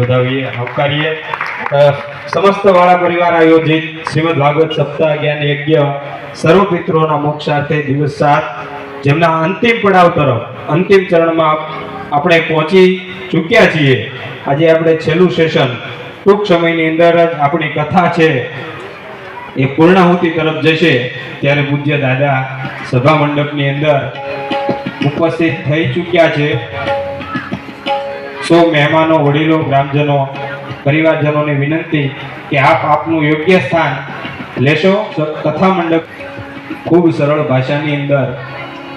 બધાને આવકારીએ. સમસ્ત વાળા પરિવાર આયોજિત શ્રીમદ ભાગવત સપ્તાહ જ્ઞાન યજ્ઞ સર્વ પિત્રોના મોક્ષ સાથે દિવસ સાત, જેમના અંતિમ પડાવ તરફ, અંતિમ ચરણમાં આપણે પહોંચી ચૂક્યા છીએ. આજે આપણે છેલ્લું સેશન ટૂંક સમયની અંદર જ આપણી કથા છે. એ પૂર્ણાહુતિ તરફ જશે ત્યારે પૂજ્ય દાદા સભા મંડપની અંદર ઉપસ્થિત થઈ ચૂક્યા છે. સૌ મહેમાનો, વડીલો, ગ્રામજનો, પરિવારજનોને વિનંતી કે આપ આપનું યોગ્ય સ્થાન લેશો. કથા મંડપ ખૂબ સરળ ભાષાની અંદર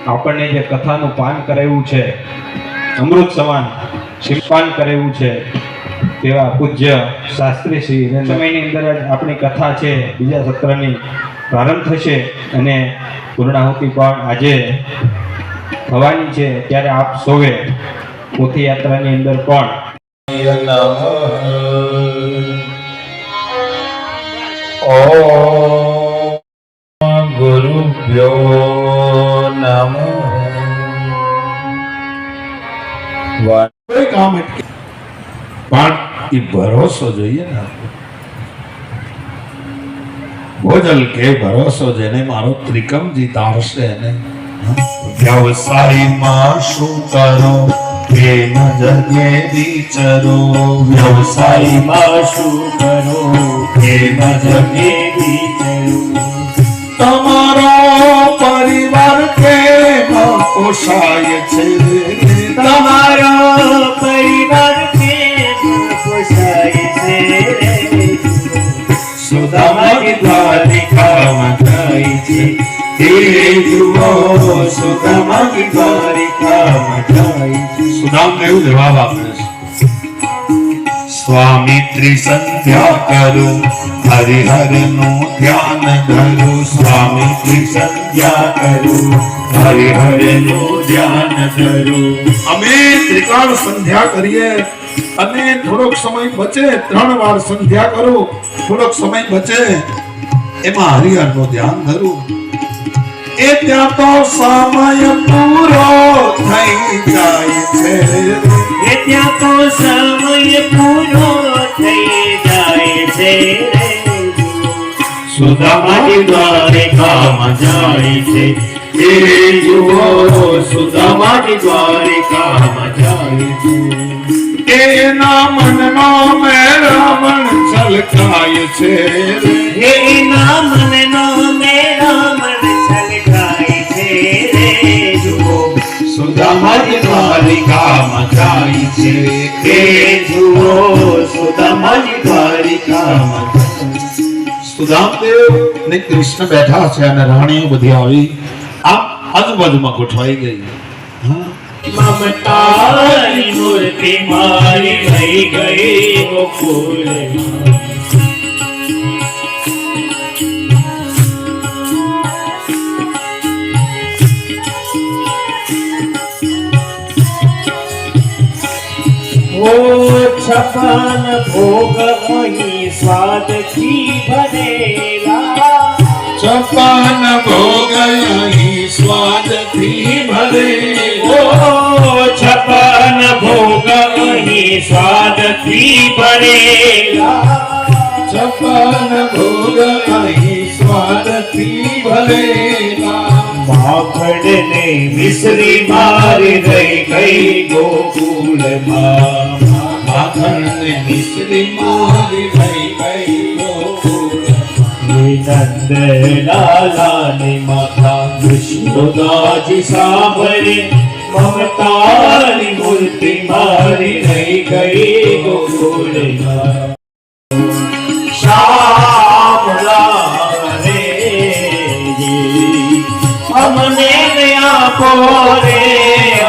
આપણને જે કથાનું પાન કરાવ્યું છે, અમૃત સમાન શિલ્પાન કરાવ્યું છે. તેવા પૂજ્ય શાસ્ત્રી શ્રી સમયની અંદર જ આપણી કથા છે બીજા સત્રની પ્રારંભ થશે અને પૂર્ણાહુતિ પણ આજે થવાની છે. ત્યારે આપ સૌએ પોથી અંદર પણ ઓ ગુરુ કોઈ કામ એ ભરોસો જોઈએ ને ભોજલ કે ભરોસો જેને મારો ત્રિકમજી તારશે એને વ્યવસાયમાં શું કરો? પ્રેમ જગે વિચરો. વ્યવસાયમાં શું કરો? પ્રેમ જગે વિચરો. તમારો પરિવાર કેમ પોષાય છે? તમારો પરિવાર સુદામાની દ્વારિકામાં થાય છે એ જુઓ સુદામાની સ્વામી ત્રિસંધ્યા કરું હરિહરનું ધ્યાન કરો સ્વામી ત્રિસંધ્યા કરું હરિહરનું ધ્યાન કરો અમે ત્રિકાળ સંધ્યા કરીએ. અને થોડોક સમય બચે, ત્રણ વાર સંધ્યા કરો, થોડોક સમય બચે, એમાં હરિહરનું ધ્યાન ધરું. એ ત્યાં તો સમય પૂરો થઈ જાય છે. એ ત્યાં તો સમય પૂરો થઈ જાય છે. સુદામાજી દ્વારિકામાં જાય છે. એ જુઓ, સુદામાજી દ્વારિકામાં જાય છે. એના મનનો મેળવણ છલકાય છે હે એના મનનો મેરા છલકાય છે રે જુઓ. સુદામાજી દ્વારિકામાં જાય છે. હે જુઓ સુદામાજી દ્વારિકામાં સુદામદેવ ને કૃષ્ણ બેઠા છે અને રાણીઓ બધી આવી. આમ આજુબાજુમાં ગોઠવાઈ ગઈ. હા. મમતાની મૂર્તિ મારી થઈ ગઈ ઓ છપન ભોગ અહીં સ્વાદથી ભરેલા ચપાન ભોગ અહીં સ્વાદથી ભરે. ઓ છપન ભોગ અહીં સ્વાદથી ભરે. ચપાન ભોગ અહીં સ્વાદથી ભરે. માખણ ને મિશ્રી મારી રહી ગઈ ગોકુળમાં માખણ ને મિશ્રી મારી ગોકુળ નંદ લાલાની માતા વિષ્ણુદાજી સાંભળે મમતાની મૂર્તિ મારી રહી ગઈ ગોકુળમાં શ્યામલા રે અમને આપો રે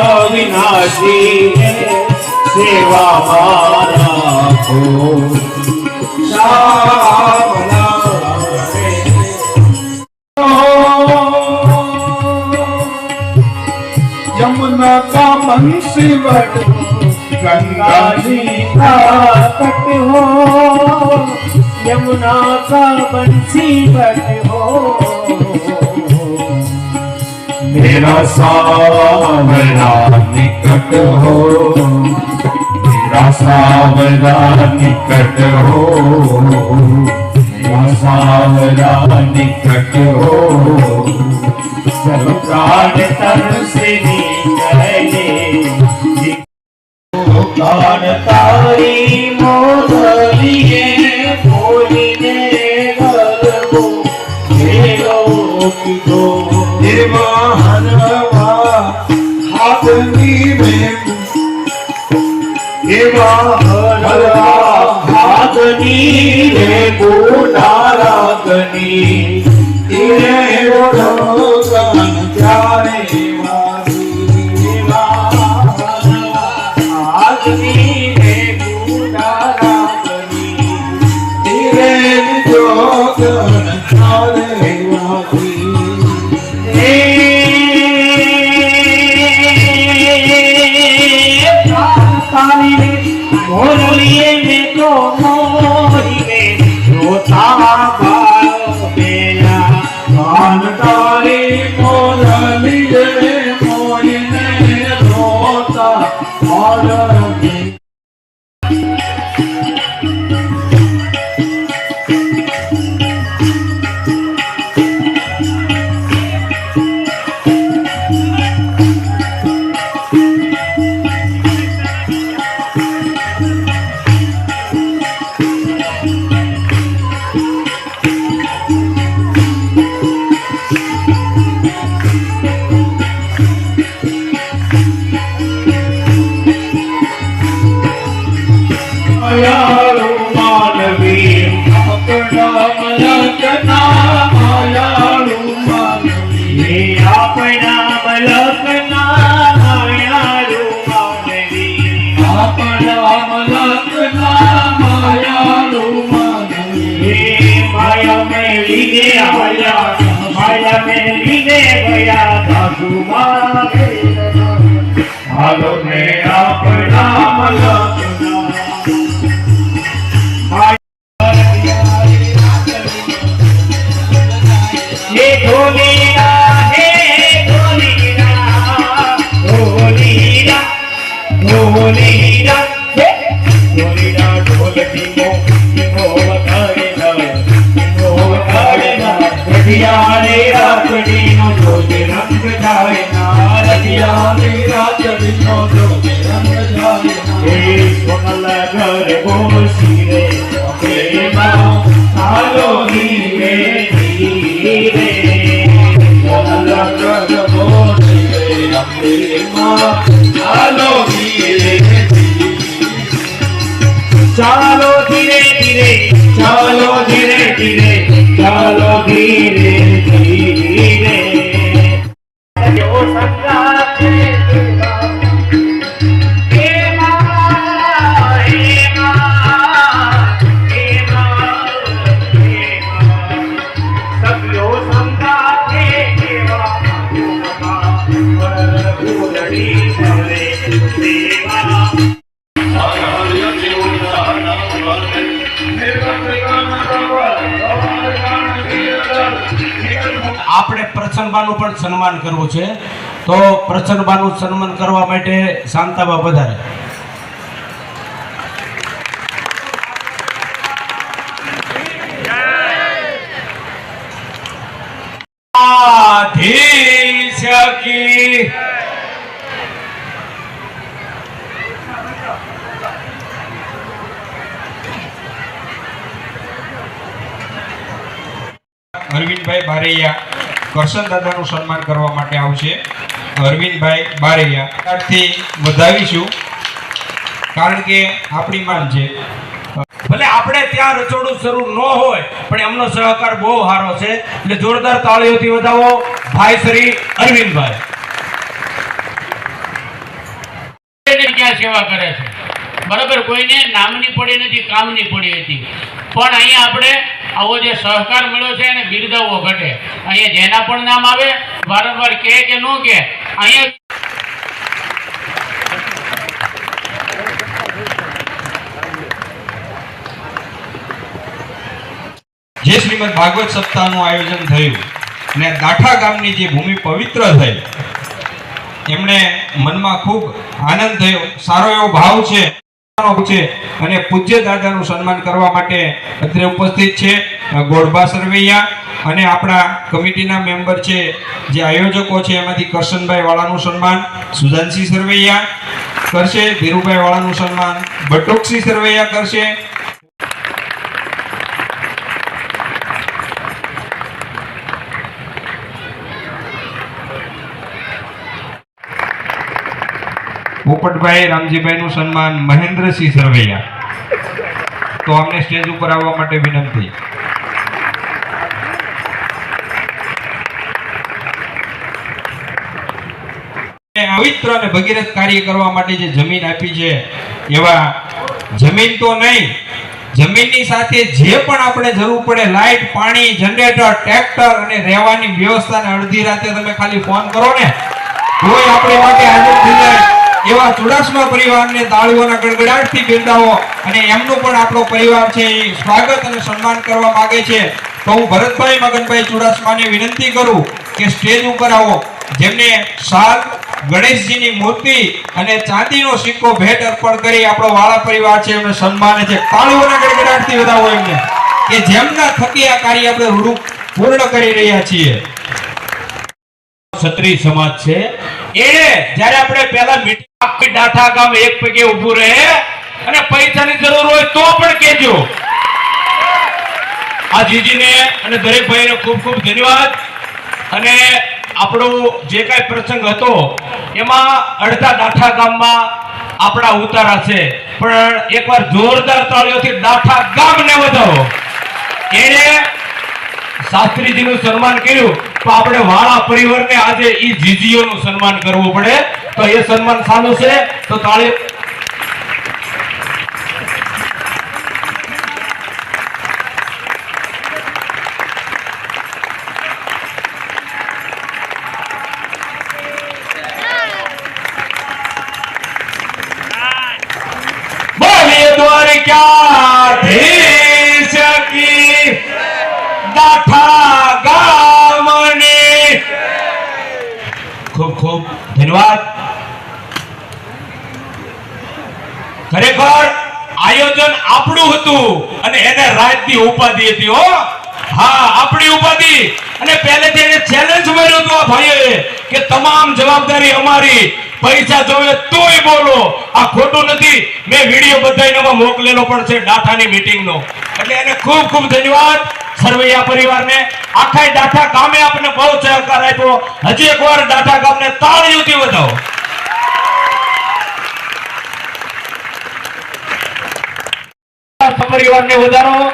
અવિનાશી સેવામાં રાખો શ્યામલા यमुना का बंसी बट गंगा गंगा जी जी का तट हो यमुना का बंसी बट हो मेरा सावरा निकट हो मेरा सावरा निकट हो मेरा सावरा निकट हो सब प्राण तन से કાન તારી મોરલીએ બોલીને ગરબો ભેગો કીધો હાથની રે ગોડારાગની ઈરે મોરલીએ મેં તો હાલો ને આપણા મલકના હે ઢોલીરા હે ઢોલીરા ઢોલીરા ઢોલીરા હે ઢોલીરા ઢોલકી મો મો વગાડે ના મો વગાડે ના રઢિયાને રાતડીનો જોજે રંગ જાય ના રઢિયાને રાતડીનો જોજે રંગ જાય ના હે સોનલ ઘર આપણે પ્રસન્નબાનું પણ સન્માન કરવું છે. તો પ્રસન્નબાનું સન્માન કરવા માટે શાંતાબા વધારે આધીશ કી અરવિંદભાઈ બારૈયા કરશન દાદાનું સન્માન કરવા માટે આવશે. અરવિંદભાઈ બારૈયા. ત્યારથી વધાવીશું. કારણ કે આપણી માન છે. ભલે આપણે ત્યાં રચોડું શરૂ ન હોય પણ એમનો સહકાર બહુ સારો છે. એટલે જોરદાર તાળીઓથી વધાવો. ભાઈ શ્રી અરવિંદભાઈ. ક્યાં સેવા કરે છે? બરાબર, કોઈને નામની પડી નથી, કામની પડી હતી. પણ અહીંયા આપણે આવો જે સહકાર મળ્યો છે એને બિરદાવવો ઘટે. અહીંયા જેના પણ નામ આવે, વારંવાર કહે કે ન કહે, અહીંયા જે શ્રીમદ ભાગવત સપ્તાહનું આયોજન થયું ને દાઠા ગામની જે ભૂમિ પવિત્ર થઈ, એમણે મનમાં ખૂબ આનંદ થયો. સારો એવો ભાવ છે. અને પૂજ્ય દાદાનું સન્માન કરવા માટે અત્રે ઉપસ્થિત છે ગોળબા સરવૈયા અને આપણા કમિટીના મેમ્બર છે જે આયોજકો છે એમાંથી કરશનભાઈ વાળાનું સન્માન સુધાનસિંહ સરવૈયા કરશે, ધીરુભાઈ વાળાનું સન્માન, બટુકસિંહ સરવૈયા કરશે પોપટભાઈ રામજીભાઈનું સન્માન મહેન્દ્રસિંહ સરવૈયા. તો અમને સ્ટેજ ઉપર આવવા માટે વિનંતી. પવિત્ર અને ભગીરથ કાર્ય કરવા માટે જે જમીન આપી છે, એવા જમીન તો નહીં, જમીનની સાથે જે પણ આપણે જરૂર પડે લાઇટ પાણી, જનરેટર, ટ્રેક્ટર અને રહેવાની વ્યવસ્થાને અડધી રાતે તમે ખાલી ફોન કરો ને, તોય આપણે માટે હાજર થઈ જાય. એવા ચુડાસમા પરિવારને તાળીઓના ગડગડાટથી બિરદાવો અને એમનું પણ આપણો પરિવાર છે એ સ્વાગત અને સન્માન કરવા માંગે છે. તો હું ભરતભાઈ, મગનભાઈ ચુડાસમાને વિનંતી કરું કે સ્ટેજ ઉપર આવો. જેમને સાત ગણેશજીની મૂર્તિ અને ચાંદીનો સિક્કો ભેટ અર્પણ કરી આપણો વાળા પરિવાર છે, એમને સન્માને છે. તાળીઓના ગડગડાટથી વધાવો એમને. કે જેમના થકી આ કાર્ય આપણે રૂપ પૂર્ણ કરી રહ્યા છીએ. ક્ષત્રિય સમાજ છે. એને જ્યારે આપણે પહેલા મીટિંગ ડાઠા ગામ એક પગે ઊભું રહે અને પૈસાની જરૂર હોય તો પણ કેજો આ જીજીને અને દરેક ભાઈને ખૂબ ખૂબ ધન્યવાદ. અને આપણો જે કાંઈ પ્રસંગ હતો, એમાં અડધા ડાઠા ગામમાં આપણા ઉતારા છે. પણ એકવાર જોરદાર તાળીઓથી ડાઠા ગામને વધાવો. એને શાસ્ત્રીજીનું સન્માન કર્યું. તો આપણે વાળા પરિવારને આજે ઈ જીજીઓનું સન્માન કરવું પડે. તો એ સન્માન સાનું છે? તો તાળી બોલીએ ધન્યવાદ. ખરેખર આયોજન આપણું હતું અને એને રાજની ઉપાધિ હતી હો. હા આપણી ઉપાધિ. અને પહેલેથી એને ચેલેન્જ મળ્યો હતો આ ભાઈએ કે તમામ જવાબદારી અમારી, પૈસા જોવે તોય બોલો. આ ખોટું નથી. મેં વીડિયો બધાયનામાં મોકલેલો પણ છે ડાઠાની મીટિંગનો એટલે એને ખૂબ ખૂબ ધન્યવાદ સરવૈયા પરિવારને. આખા ડાઠા ગામે આપને બહુ સહકાર આપ્યો. હજી એકવાર ડાઠા ગામને તાળીઓથી વધાવો. પરિવારને વધારો,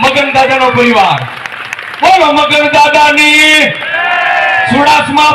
મગન દાદાનો પરિવાર. બોલો મગન દાદાની, સુડાસમા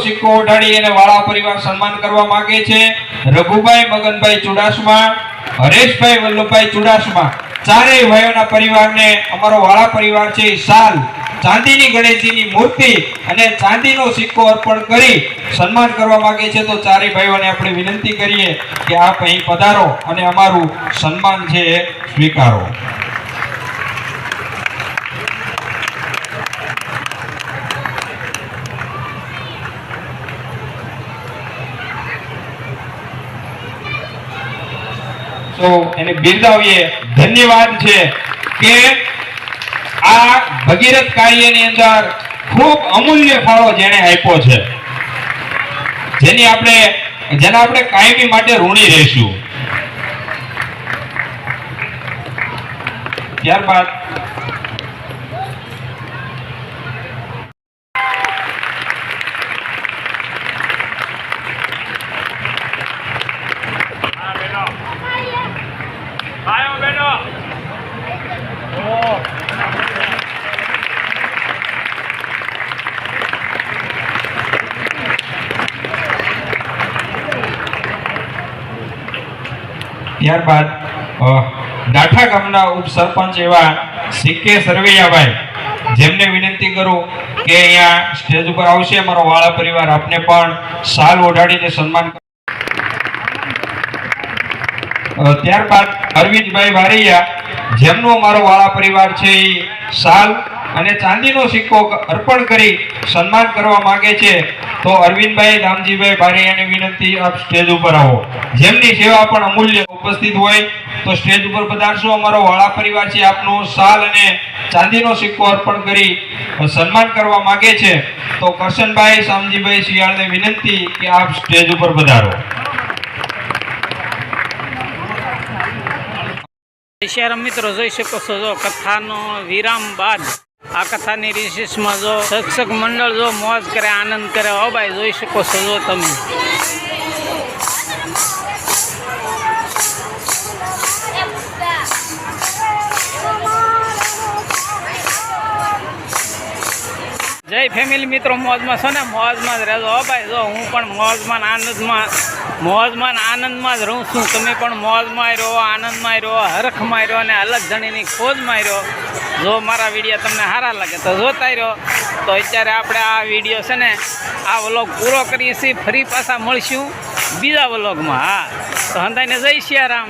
સિક્કો ઉઠાડી અને વાળા પરિવાર સન્માન કરવા માંગે છે. રઘુભાઈ, મગનભાઈ ચુડાસમા, હરેશભાઈ, વલ્લભભાઈ ચુડાસમા. ચારેય ભાઈઓના પરિવારને, અમારો વાળા પરિવાર છે સાલ. ચાંદીની ગણેશજીની મૂર્તિ અને ચાંદીનો સિક્કો અર્પણ કરી સન્માન કરવા માંગે છે, તો ચારેય ભાઈઓને આપણે વિનંતી કરીએ કે આપ અહીં પધારો અને અમારું સન્માન છે એ સ્વીકારો. તો એને બિરદાવીએ. ધન્યવાદ છે કે આ ભગીરથ કાર્યની અંદર ખૂબ અમૂલ્ય ફાળો જેણે આપ્યો છે. જેની આપણે, જેના આપણે કાયમી માટે ઋણી રહીશું. ત્યારબાદ ત્યારબાદ ડાઠા ગામના ઉપસરપંચ એવા સીકે સરવૈયાભાઈ, જેમને વિનંતી કરું કે અહીંયા સ્ટેજ ઉપર આવશે. મારો વાળા પરિવાર આપને પણ શાલ ઓઢાડીને સન્માન ત્યારબાદ અરવિંદભાઈ વારૈયા, જેમનો અમારો વાળા પરિવાર છે, એ શાલ અને ચાંદીનો સિક્કો અર્પણ કરી સન્માન કરવા માગે છે. તો અરવિંદભાઈ રામજીભાઈ બારૈયાને વિનંતી, આપ સ્ટેજ ઉપર આવો. જેમની સેવા પણ અમૂલ્ય ઉપસ્થિત હોય, તો સ્ટેજ ઉપર પધારશો. અમારો વાળા પરિવાર છે, આપનો સાલ અને ચાંદીનો સિક્કો અર્પણ કરી સન્માન કરવા માંગે છે. તો કરશનભાઈ, શામજીભાઈ, શિયાળને વિનંતી કે આપ સ્ટેજ ઉપર પધારો. શહેર મિત્રો, જોઈ શકો છો કથાનો વિરામ બાદ આ કથાની રિસેસમાં જો શિક્ષક મંડળ જો મોજ કરે, આનંદ કરે, હો ભાઈ, જોઈ શકો છો જો તમે. જય ફેમિલી મિત્રો, મોજમાં છો ને? મોજમાં જ રહેજો, હો ભાઈ, જો હું પણ મોજમાં આનંદમાં મોજમાં આનંદમાં જ રહું છું. તમે પણ મોજમાં રહો, આનંદમાં રહો, હરખમાં રહ્યો અને અલગ જણીની ખોજમાં રહો. જો મારા વીડિયો તમને સારા લાગે તો જોતા રહ્યો. તો અત્યારે આપણે આ વીડિયો છે ને, આ વ્લોગ પૂરો કરીએ છીએ. ફરી પાછા મળશું બીજા વ્લોગમાં. હા. તો હંધાઈને જય સિયારામ